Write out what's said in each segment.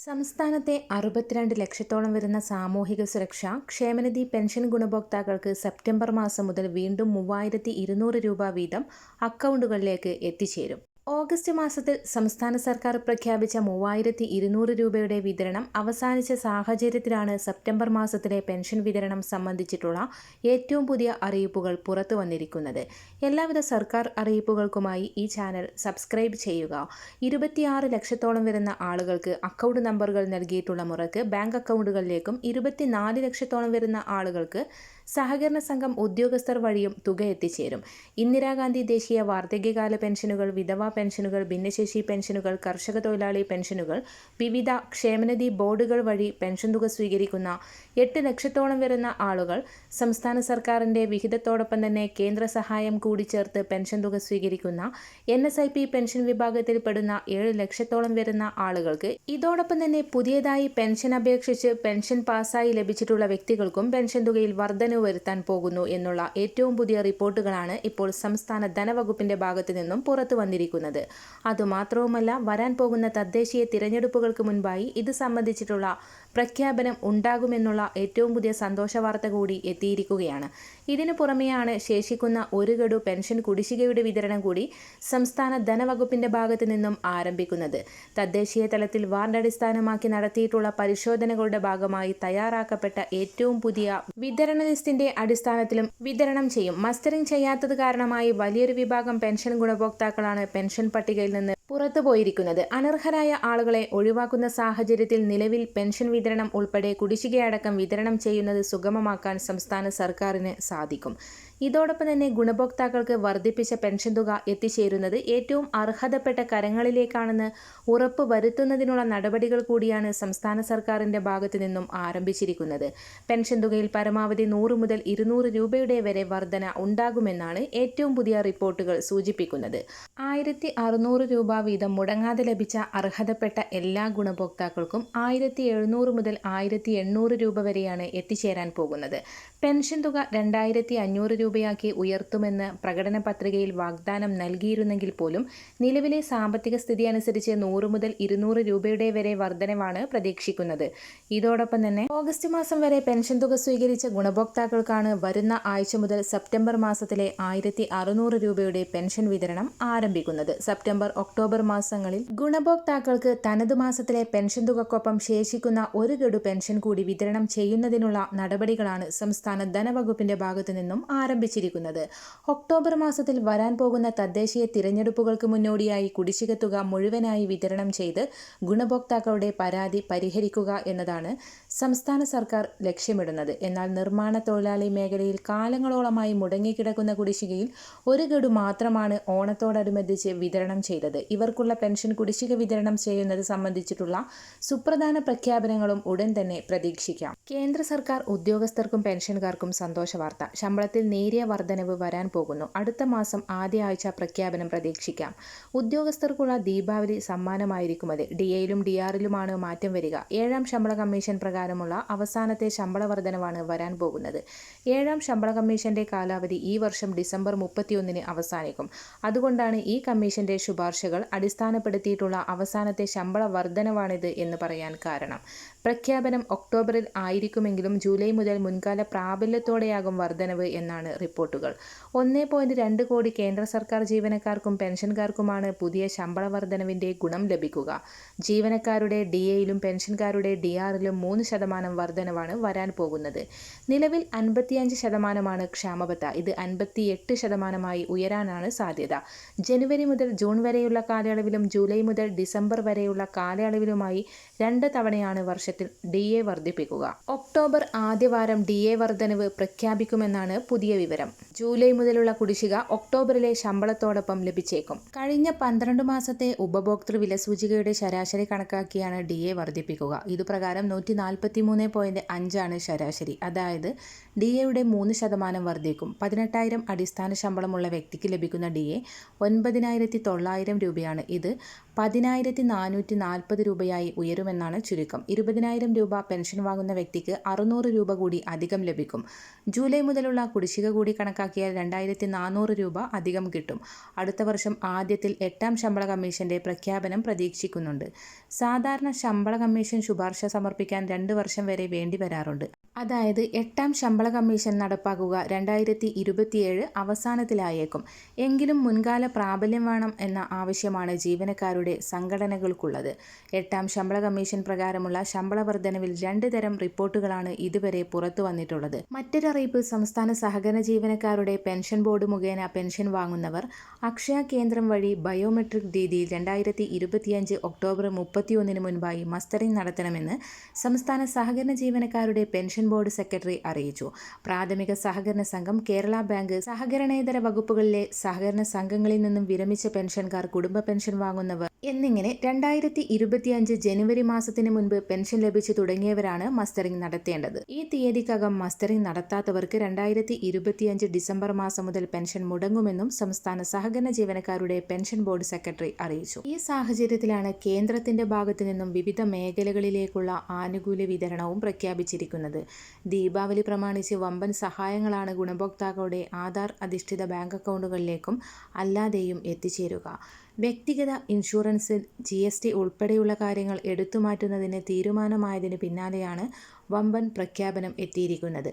സംസ്ഥാനത്തെ അറുപത്തിരണ്ട് ലക്ഷത്തോളം വരുന്ന സാമൂഹിക സുരക്ഷ ക്ഷേമനിധി പെൻഷൻ ഗുണഭോക്താക്കൾക്ക് സെപ്റ്റംബർ മാസം മുതൽ വീണ്ടും മൂവായിരത്തി ഇരുന്നൂറ് രൂപ വീതം അക്കൗണ്ടുകളിലേക്ക് എത്തിച്ചേരും. ഓഗസ്റ്റ് മാസത്തിൽ സംസ്ഥാന സർക്കാർ പ്രഖ്യാപിച്ച മൂവായിരത്തി ഇരുന്നൂറ് രൂപയുടെ വിതരണം അവസാനിച്ച സാഹചര്യത്തിലാണ് സെപ്റ്റംബർ മാസത്തിലെ പെൻഷൻ വിതരണം സംബന്ധിച്ചിട്ടുള്ള ഏറ്റവും പുതിയ അറിയിപ്പുകൾ പുറത്തു വന്നിരിക്കുന്നത്. എല്ലാവിധ സർക്കാർ അറിയിപ്പുകൾക്കുമായി ഈ ചാനൽ സബ്സ്ക്രൈബ് ചെയ്യുക. ഇരുപത്തിയാറ് ലക്ഷത്തോളം വരുന്ന ആളുകൾക്ക് അക്കൗണ്ട് നമ്പറുകൾ നൽകിയിട്ടുള്ള മുറക്ക് ബാങ്ക് അക്കൗണ്ടുകളിലേക്കും ഇരുപത്തിനാല് ലക്ഷത്തോളം വരുന്ന ആളുകൾക്ക് സഹകരണ സംഘം ഉദ്യോഗസ്ഥർ വഴിയും തുക എത്തിച്ചേരും. ഇന്ദിരാഗാന്ധി ദേശീയ വാർദ്ധക്യകാല പെൻഷനുകൾ വിധവാ പെൻഷനുകൾ ഭിന്നശേഷി പെൻഷനുകൾ കർഷക തൊഴിലാളി പെൻഷനുകൾ വിവിധ ക്ഷേമനിധി ബോർഡുകൾ വഴി പെൻഷൻ തുക സ്വീകരിക്കുന്ന എട്ട് ലക്ഷത്തോളം വരുന്ന ആളുകൾ സംസ്ഥാന സർക്കാരിന്റെ വിഹിതത്തോടൊപ്പം തന്നെ കേന്ദ്ര സഹായം കൂടി ചേർത്ത് പെൻഷൻ തുക സ്വീകരിക്കുന്ന N S I P pension വിഭാഗത്തിൽ പെടുന്ന ഏഴ് ലക്ഷത്തോളം വരുന്ന ആളുകൾക്ക് ഇതോടൊപ്പം തന്നെ പുതിയതായി പെൻഷൻ അപേക്ഷിച്ച് പെൻഷൻ പാസ്സായി ലഭിച്ചിട്ടുള്ള വ്യക്തികൾക്കും പെൻഷൻ തുകയിൽ വരുത്താൻ പോകുന്നു എന്നുള്ള ഏറ്റവും പുതിയ റിപ്പോർട്ടുകളാണ് ഇപ്പോൾ സംസ്ഥാന ധനവകുപ്പിന്റെ ഭാഗത്തു നിന്നും പുറത്തു വന്നിരിക്കുന്നത്. അതുമാത്രവുമല്ല വരാൻ പോകുന്ന തദ്ദേശീയ തിരഞ്ഞെടുപ്പുകൾക്ക് മുൻപായി ഇത് സംബന്ധിച്ചിട്ടുള്ള പ്രഖ്യാപനം ഉണ്ടാകുമെന്നുള്ള ഏറ്റവും പുതിയ സന്തോഷ വാർത്ത കൂടി എത്തിയിരിക്കുകയാണ്. ഇതിനു പുറമെയാണ് ശേഷിക്കുന്ന ഒരു ഗഡു പെൻഷൻ കുടിശ്ശികയുടെ വിതരണം കൂടി സംസ്ഥാന ധനവകുപ്പിന്റെ ഭാഗത്തു നിന്നും ആരംഭിക്കുന്നത്. തദ്ദേശീയ തലത്തിൽ വാർഡ് അടിസ്ഥാനമാക്കി നടത്തിയിട്ടുള്ള പരിശോധനകളുടെ ഭാഗമായി തയ്യാറാക്കപ്പെട്ട ഏറ്റവും പുതിയ വിതരണ ലിസ്റ്റിന്റെ അടിസ്ഥാനത്തിലും വിതരണം ചെയ്യും. മസ്റ്ററിംഗ് ചെയ്യാത്തത് കാരണമായി വലിയൊരു വിഭാഗം പെൻഷൻ ഗുണഭോക്താക്കളാണ് പെൻഷൻ പട്ടികയിൽ നിന്ന് പുറത്തു പോയിരിക്കുന്നത്. അനർഹരായ ആളുകളെ ഒഴിവാക്കുന്ന സാഹചര്യത്തിൽ നിലവിൽ പെൻഷൻ വിതരണം ഉൾപ്പെടെ കുടിശ്ശികയടക്കം വിതരണം ചെയ്യുന്നത് സുഗമമാക്കാൻ സംസ്ഥാന സർക്കാരിന് സാധിക്കും. ഇതോടൊപ്പം തന്നെ ഗുണഭോക്താക്കൾക്ക് വർദ്ധിപ്പിച്ച പെൻഷൻ തുക എത്തിച്ചേരുന്നത് ഏറ്റവും അർഹതപ്പെട്ട കരങ്ങളിലേക്കാണെന്ന് ഉറപ്പ് വരുത്തുന്നതിനുള്ള നടപടികൾ കൂടിയാണ് സംസ്ഥാന സർക്കാരിന്റെ ഭാഗത്തു നിന്നും ആരംഭിച്ചിരിക്കുന്നത്. പെൻഷൻ തുകയിൽ പരമാവധി നൂറ് മുതൽ ഇരുന്നൂറ് രൂപയുടെ വരെ വർധന ഉണ്ടാകുമെന്നാണ് ഏറ്റവും പുതിയ റിപ്പോർട്ടുകൾ സൂചിപ്പിക്കുന്നത്. ആയിരത്തി അറുന്നൂറ് രൂപ വീതം മുടങ്ങാതെ ലഭിച്ച അർഹതപ്പെട്ട എല്ലാ ഗുണഭോക്താക്കൾക്കും ആയിരത്തി എഴുന്നൂറ് മുതൽ ആയിരത്തി എണ്ണൂറ് രൂപ വരെയാണ് എത്തിച്ചേരാൻ പോകുന്നത്. പെൻഷൻ തുക രണ്ടായിരത്തി അഞ്ഞൂറ് രൂപയാക്കി ഉയർത്തുമെന്ന് പ്രകടന പത്രികയിൽ വാഗ്ദാനം നൽകിയിരുന്നെങ്കിൽ പോലും നിലവിലെ സാമ്പത്തിക സ്ഥിതി അനുസരിച്ച് നൂറ് മുതൽ ഇരുന്നൂറ് രൂപയുടെ വരെ വർധനവാണ് പ്രതീക്ഷിക്കുന്നത്. ഇതോടൊപ്പം തന്നെ ഓഗസ്റ്റ് മാസം വരെ പെൻഷൻ തുക സ്വീകരിച്ച ഗുണഭോക്താക്കൾക്കാണ് വരുന്ന ആഴ്ച മുതൽ സെപ്റ്റംബർ മാസത്തിലെ ആയിരത്തി അറുന്നൂറ് രൂപയുടെ പെൻഷൻ വിതരണം ആരംഭിക്കുന്നത്. സെപ്റ്റംബർ ഒക്ടോബർ മാസങ്ങളിൽ ഗുണഭോക്താക്കൾക്ക് തനത് മാസത്തിലെ പെൻഷൻ തുകക്കൊപ്പം ശേഷിക്കുന്ന ഒരു ഗഡു പെൻഷൻ കൂടി വിതരണം ചെയ്യുന്നതിനുള്ള നടപടികളാണ് സംസ്ഥാന ധനവകുപ്പിന്റെ ഭാഗത്തു നിന്നും ആരംഭിച്ചിരിക്കുന്നത്. ഒക്ടോബർ മാസത്തിൽ വരാൻ പോകുന്ന തദ്ദേശീയ തിരഞ്ഞെടുപ്പുകൾക്ക് മുന്നോടിയായി കുടിശ്ശിക തുക മുഴുവനായി വിതരണം ചെയ്ത് ഗുണഭോക്താക്കളുടെ പരാതി പരിഹരിക്കുക എന്നതാണ് സംസ്ഥാന സർക്കാർ ലക്ഷ്യമിടുന്നത്. എന്നാൽ നിർമ്മാണ തൊഴിലാളി മേഖലയിൽ കാലങ്ങളോളമായി മുടങ്ങിക്കിടക്കുന്ന കുടിശ്ശികയിൽ ഒരു ഗഡു മാത്രമാണ് ഓണത്തോടനുബന്ധിച്ച് വിതരണം ചെയ്തത്. ഇവർക്കുള്ള പെൻഷൻ കുടിശ്ശിക വിതരണം ചെയ്യുന്നത് സംബന്ധിച്ചിട്ടുള്ള സുപ്രധാന പ്രഖ്യാപനങ്ങളും ഉടൻ തന്നെ പ്രതീക്ഷിക്കാം. കേന്ദ്ര സർക്കാർ ഉദ്യോഗസ്ഥർക്കും പെൻഷൻകാർക്കും സന്തോഷ വാർത്ത. ശമ്പളത്തിൽ നേരിയ വർധനവ് വരാൻ പോകുന്നു. അടുത്ത മാസം ആദ്യ ആഴ്ച പ്രഖ്യാപനം പ്രതീക്ഷിക്കാം. ഉദ്യോഗസ്ഥർക്കുള്ള ദീപാവലി സമ്മാനമായിരിക്കും അത്. ഡി എയിലും ഡി ആറിലുമാണ് മാറ്റം വരിക. ഏഴാം ശമ്പള കമ്മീഷൻ പ്രകാരമുള്ള അവസാനത്തെ ശമ്പള വർധനവാണ് വരാൻ പോകുന്നത്. ഏഴാം ശമ്പള കമ്മീഷന്റെ കാലാവധി ഈ വർഷം ഡിസംബർ മുപ്പത്തിയൊന്നിന് അവസാനിക്കും. അതുകൊണ്ടാണ് ഈ കമ്മീഷന്റെ ശുപാർശകൾ അടിസ്ഥാനപ്പെടുത്തിയിട്ടുള്ള അവസാനത്തെ ശമ്പള വർധനവാണിത് എന്ന് പറയാൻ കാരണം. പ്രഖ്യാപനം ഒക്ടോബറിൽ ആയിരിക്കുമെങ്കിലും ജൂലൈ മുതൽ മുൻകാല പ്രാബല്യത്തോടെയാകും വർധനവ് എന്നാണ് റിപ്പോർട്ടുകൾ. ഒന്നേ പോയിന്റ് രണ്ട് കോടി കേന്ദ്ര സർക്കാർ ജീവനക്കാർക്കും പെൻഷൻകാർക്കുമാണ് പുതിയ ശമ്പള വർധനവിന്റെ ഗുണം ലഭിക്കുക. ജീവനക്കാരുടെ ഡി എയിലും പെൻഷൻകാരുടെ ഡി ആറിലും മൂന്ന് ശതമാനം വർധനവാണ് വരാൻ പോകുന്നത്. നിലവിൽ അൻപത്തിയഞ്ച് ശതമാനമാണ് ക്ഷാമബത്ത. ഇത് അൻപത്തിയെട്ട് ശതമാനമായി ഉയരാനാണ് സാധ്യത. ജനുവരി മുതൽ ജൂൺ വരെയുള്ള കാലയളവിലും ജൂലൈ മുതൽ ഡിസംബർ വരെയുള്ള കാലയളവിലുമായി രണ്ട് തവണയാണ് വർഷത്തിൽ ഡി എ വർദ്ധിപ്പിക്കുക. ഒക്ടോബർ ആദ്യവാരം ഡി എ വർധനവ് പ്രഖ്യാപിക്കുമെന്നാണ് പുതിയ വിവരം. ജൂലൈ മുതലുള്ള കുടിശ്ശിക ഒക്ടോബറിലെ ശമ്പളത്തോടൊപ്പം ലഭിച്ചേക്കും. കഴിഞ്ഞ പന്ത്രണ്ട് മാസത്തെ ഉപഭോക്തൃ വില സൂചികയുടെ ശരാശരി കണക്കാക്കിയാണ് ഡി എ വർദ്ധിപ്പിക്കുക. ഇതുപ്രകാരം നൂറ്റി നാൽപ്പത്തി മൂന്ന് പോയിന്റ് അഞ്ചാണ് ശരാശരി. അതായത് ഡി എയുടെ മൂന്ന് ശതമാനം വർദ്ധിക്കും. പതിനെട്ടായിരം അടിസ്ഥാന ശമ്പളമുള്ള വ്യക്തിക്ക് ലഭിക്കുന്ന ഡി എ ഒൻപതിനായിരത്തി തൊള്ളായിരം രൂപയാണ്. ഇത് പതിനായിരത്തി നാനൂറ്റി നാൽപ്പത് രൂപയായി ഉയരുമെന്നാണ് ചുരുക്കം. ഇരുപതിനായിരം രൂപ പെൻഷൻ വാങ്ങുന്ന വ്യക്തിക്ക് അറുന്നൂറ് രൂപ കൂടി അധികം ലഭിക്കും. ജൂലൈ മുതലുള്ള കുടിശ്ശിക കൂടി കണക്കാക്കിയാൽ രണ്ടായിരത്തി നാനൂറ് രൂപ അധികം കിട്ടും. അടുത്ത വർഷം ആദ്യത്തിൽ എട്ടാം ശമ്പള കമ്മീഷന്റെ പ്രഖ്യാപനം പ്രതീക്ഷിക്കുന്നുണ്ട്. സാധാരണ ശമ്പള കമ്മീഷൻ ശുപാർശ സമർപ്പിക്കാൻ രണ്ട് വർഷം വരെ വേണ്ടിവരാറുണ്ട് അതായത് എട്ടാം ശമ്പള കമ്മീഷൻ നടപ്പാക്കുക രണ്ടായിരത്തി ഇരുപത്തിയേഴ് അവസാനത്തിലായേക്കും. എങ്കിലും മുൻകാല പ്രാബല്യം വേണം എന്ന ആവശ്യമാണ് ജീവനക്കാരുടെ സംഘടനകൾക്കുള്ളത്. എട്ടാം ശമ്പള കമ്മീഷൻ പ്രകാരമുള്ള ശമ്പള വർധനവിൽ രണ്ട് തരം റിപ്പോർട്ടുകളാണ് ഇതുവരെ പുറത്തു വന്നിട്ടുള്ളത്. മറ്റൊരറിയിപ്പ് സംസ്ഥാന സഹകരണ ജീവനക്കാരുടെ പെൻഷൻ ബോർഡ് മുഖേന പെൻഷൻ വാങ്ങുന്നവർ അക്ഷയ കേന്ദ്രം വഴി ബയോമെട്രിക് രീതിയിൽ രണ്ടായിരത്തി ഇരുപത്തിയഞ്ച് ഒക്ടോബർ മുപ്പത്തിയൊന്നിന് മുൻപായി മസ്റ്ററിംഗ് നടത്തണമെന്ന് സംസ്ഥാന സഹകരണ ജീവനക്കാരുടെ പെൻഷൻ ബോർഡ് സെക്രട്ടറി അറിയിച്ചു. പ്രാഥമിക സഹകരണ സംഘം കേരള ബാങ്ക് സഹകരണേതര വകുപ്പുകളിലെ സഹകരണ സംഘങ്ങളിൽ നിന്നും വിരമിച്ച പെൻഷൻകാർ കുടുംബ പെൻഷൻ വാങ്ങുന്നവർ എന്നിങ്ങനെ രണ്ടായിരത്തി ഇരുപത്തിയഞ്ച് ജനുവരി മാസത്തിന് മുൻപ് പെൻഷൻ ലഭിച്ചു തുടങ്ങിയവരാണ് മസ്റ്ററിംഗ് നടത്തേണ്ടത്. ഈ തീയതിക്കകം മസ്റ്ററിംഗ് നടത്താത്തവർക്ക് രണ്ടായിരത്തി ഇരുപത്തിയഞ്ച് ഡിസംബർ മാസം മുതൽ പെൻഷൻ മുടങ്ങുമെന്നും സംസ്ഥാന സഹകരണ ജീവനക്കാരുടെ പെൻഷൻ ബോർഡ് സെക്രട്ടറി അറിയിച്ചു. ഈ സാഹചര്യത്തിലാണ് കേന്ദ്രത്തിന്റെ ഭാഗത്തു നിന്നും വിവിധ മേഖലകളിലേക്കുള്ള ആനുകൂല്യ വിതരണവും പ്രഖ്യാപിച്ചിരിക്കുന്നത്. ദീപാവലി പ്രമാണിച്ച് വമ്പൻ സഹായങ്ങളാണ് ഗുണഭോക്താക്കളുടെ ആധാർ അധിഷ്ഠിത ബാങ്ക് അക്കൗണ്ടുകളിലേക്കും അല്ലാതെയും എത്തിച്ചേരുക. വ്യക്തിഗത ഇൻഷുറൻസിൽ ജി എസ് ടി ഉൾപ്പെടെയുള്ള കാര്യങ്ങൾ എടുത്തുമാറ്റുന്നതിന് തീരുമാനമായതിന് പിന്നാലെയാണ് വമ്പൻ പ്രഖ്യാപനം എത്തിയിരിക്കുന്നത്.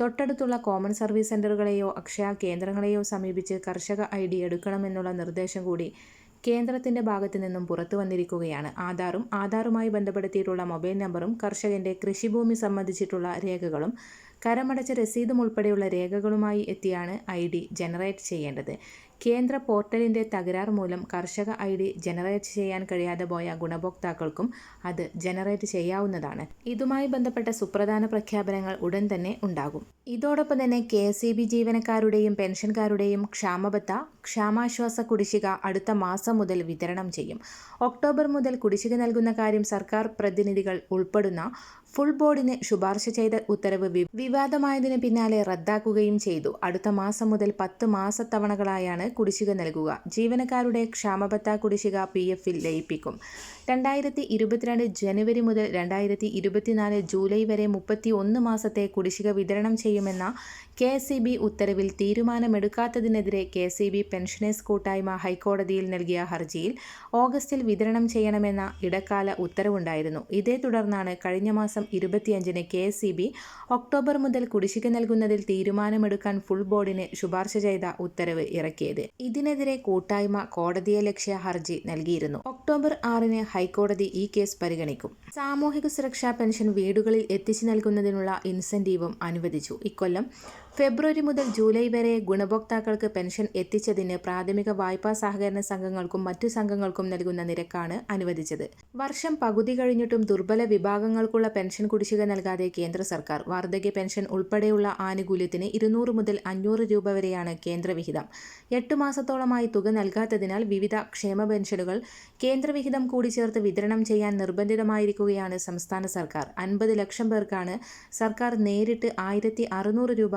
തൊട്ടടുത്തുള്ള കോമൺ സർവീസ് സെന്ററുകളെയോ അക്ഷയ കേന്ദ്രങ്ങളെയോ സമീപിച്ച് കർഷക ഐ ഡി എടുക്കണമെന്നുള്ള നിർദ്ദേശം കൂടി കേന്ദ്രത്തിന്റെ ഭാഗത്തു നിന്നും പുറത്തു വന്നിരിക്കുകയാണ്. ആധാറും ആധാറുമായി ബന്ധപ്പെടുത്തിയിട്ടുള്ള മൊബൈൽ നമ്പറും കർഷകന്റെ കൃഷിഭൂമി സംബന്ധിച്ചിട്ടുള്ള രേഖകളും കരമടച്ച രസീതും ഉൾപ്പെടെയുള്ള രേഖകളുമായി എത്തിയാണ് ഐ ഡി ജനറേറ്റ് ചെയ്യേണ്ടത്. കേന്ദ്ര പോർട്ടലിന്റെ തകരാർ മൂലം കർഷക ഐ ഡി ജനറേറ്റ് ചെയ്യാൻ കഴിയാതെ പോയ ഗുണഭോക്താക്കൾക്കും അത് ജനറേറ്റ് ചെയ്യാവുന്നതാണ്. ഇതുമായി ബന്ധപ്പെട്ട സുപ്രധാന പ്രഖ്യാപനങ്ങൾ ഉടൻ തന്നെ ഉണ്ടാകും. ഇതോടൊപ്പം തന്നെ കെ എസ് ബി ജീവനക്കാരുടെയും പെൻഷൻകാരുടെയും ക്ഷാമബത്ത ക്ഷാമാശ്വാസ കുടിശ്ശിക അടുത്ത മാസം മുതൽ വിതരണം ചെയ്യും. ഒക്ടോബർ മുതൽ കുടിശ്ശിക നൽകുന്ന കാര്യം സർക്കാർ പ്രതിനിധികൾ ഉൾപ്പെടുന്ന ഫുൾ ബോർഡിന് ശുപാർശ ചെയ്ത ഉത്തരവ് വിവാദമായതിനു പിന്നാലെ റദ്ദാക്കുകയും ചെയ്തു. അടുത്ത മാസം മുതൽ പത്ത് മാസത്തവണകളായാണ് കുടിശ്ശിക നൽകുക. ജീവനക്കാരുടെ ക്ഷാമബത്ത കുടിശ്ശിക പി എഫിൽ ലയിപ്പിക്കും. രണ്ടായിരത്തി ഇരുപത്തിരണ്ട് ജനുവരി മുതൽ രണ്ടായിരത്തി ഇരുപത്തിനാല് ജൂലൈ വരെ മുപ്പത്തി ഒന്ന് മാസത്തെ കുടിശ്ശിക വിതരണം ചെയ്യുമെന്ന കെ ഇ ബി ഉത്തരവിൽ തീരുമാനമെടുക്കാത്തതിനെതിരെ കെ ഇ ബി പെൻഷനേഴ്സ് കൂട്ടായ്മ ഹൈക്കോടതിയിൽ നൽകിയ ഹർജിയിൽ ഓഗസ്റ്റിൽ വിതരണം ചെയ്യണമെന്ന ഇടക്കാല ഉത്തരവുണ്ടായിരുന്നു. ഇതേ തുടർന്നാണ് കഴിഞ്ഞ മാസം ഇരുപത്തിയഞ്ചിന് K S E B October മുതൽ കുടിശ്ശിക നൽകുന്നതിൽ തീരുമാനമെടുക്കാൻ ഫുൾ ബോർഡിന് ശുപാർശ ചെയ്ത ഉത്തരവ് ഇറക്കിയത്. ഇതിനെതിരെ കൂട്ടായ്മ കോടതിയെ ലക്ഷ്യ ഹർജി നൽകിയിരുന്നു. ഒക്ടോബർ ആറിന് ഹൈക്കോടതി ഈ കേസ് പരിഗണിക്കും. സാമൂഹിക സുരക്ഷാ പെൻഷൻ വീടുകളിൽ എത്തിച്ചു നൽകുന്നതിനുള്ള ഇൻസെന്റീവും അനുവദിച്ചു. ഇക്കൊല്ലം ഫെബ്രുവരി മുതൽ ജൂലൈ വരെ ഗുണഭോക്താക്കൾക്ക് പെൻഷൻ എത്തിച്ചതിന് പ്രാഥമിക വായ്പാ സഹകരണ സംഘങ്ങൾക്കും മറ്റു സംഘങ്ങൾക്കും നൽകുന്ന നിരക്കാണ് അനുവദിച്ചത്. വർഷം പകുതി കഴിഞ്ഞിട്ടും ദുർബല വിഭാഗങ്ങൾക്കുള്ള പെൻഷൻ കുടിശ്ശിക നൽകാതെ കേന്ദ്ര സർക്കാർ വാർദ്ധക്യ പെൻഷൻ ഉൾപ്പെടെയുള്ള ആനുകൂല്യത്തിന് ഇരുന്നൂറ് മുതൽ അഞ്ഞൂറ് രൂപ വരെയാണ് കേന്ദ്രവിഹിതം. എട്ട് മാസത്തോളമായി തുക നൽകാത്തതിനാൽ വിവിധ ക്ഷേമ പെൻഷനുകൾ കേന്ദ്രവിഹിതം കൂടി ചേർത്ത് വിതരണം ചെയ്യാൻ നിർബന്ധിതമായിരിക്കുകയാണ് സംസ്ഥാന സർക്കാർ. അൻപത് ലക്ഷം പേർക്കാണ് സർക്കാർ നേരിട്ട് ആയിരത്തി രൂപ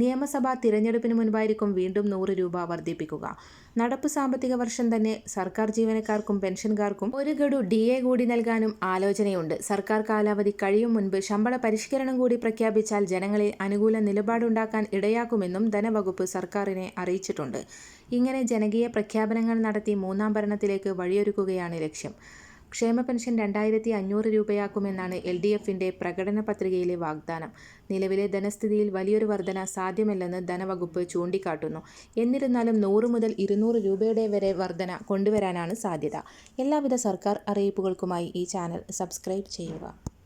നിയമസഭാ തിരഞ്ഞെടുപ്പിന് മുൻപായിരിക്കും വീണ്ടും നൂറ് രൂപ വർദ്ധിപ്പിക്കുക. നടപ്പ് സാമ്പത്തിക വർഷം തന്നെ സർക്കാർ ജീവനക്കാർക്കും പെൻഷൻകാർക്കും ഒരു ഗഡു ഡി എ കൂടി നൽകാനും ആലോചനയുണ്ട്. സർക്കാർ കാലാവധി കഴിയും മുൻപ് ശമ്പള പരിഷ്കരണം കൂടി പ്രഖ്യാപിച്ചാൽ ജനങ്ങളെ അനുകൂല നിലപാടുണ്ടാക്കാൻ ഇടയാക്കുമെന്നും ധനവകുപ്പ് സർക്കാരിനെ അറിയിച്ചിട്ടുണ്ട്. ഇങ്ങനെ ജനകീയ പ്രഖ്യാപനങ്ങൾ നടത്തി മൂന്നാം ഭരണത്തിലേക്ക് വഴിയൊരുക്കുകയാണ് ലക്ഷ്യം. ക്ഷേമ പെൻഷൻ രണ്ടായിരത്തി അഞ്ഞൂറ് രൂപയാക്കുമെന്നാണ് എൽ ഡി എഫിന്റെ പ്രകടന പത്രികയിലെ വാഗ്ദാനം. നിലവിലെ ധനസ്ഥിതിയിൽ വലിയൊരു വർധന സാധ്യമല്ലെന്ന് ധനവകുപ്പ് ചൂണ്ടിക്കാട്ടുന്നു. എന്നിരുന്നാലും നൂറ് മുതൽ ഇരുന്നൂറ് രൂപയുടെ വരെ വർധന കൊണ്ടുവരാനാണ് സാധ്യത. എല്ലാവിധ സർക്കാർ അറിയിപ്പുകൾക്കുമായി ഈ ചാനൽ സബ്സ്ക്രൈബ് ചെയ്യുക.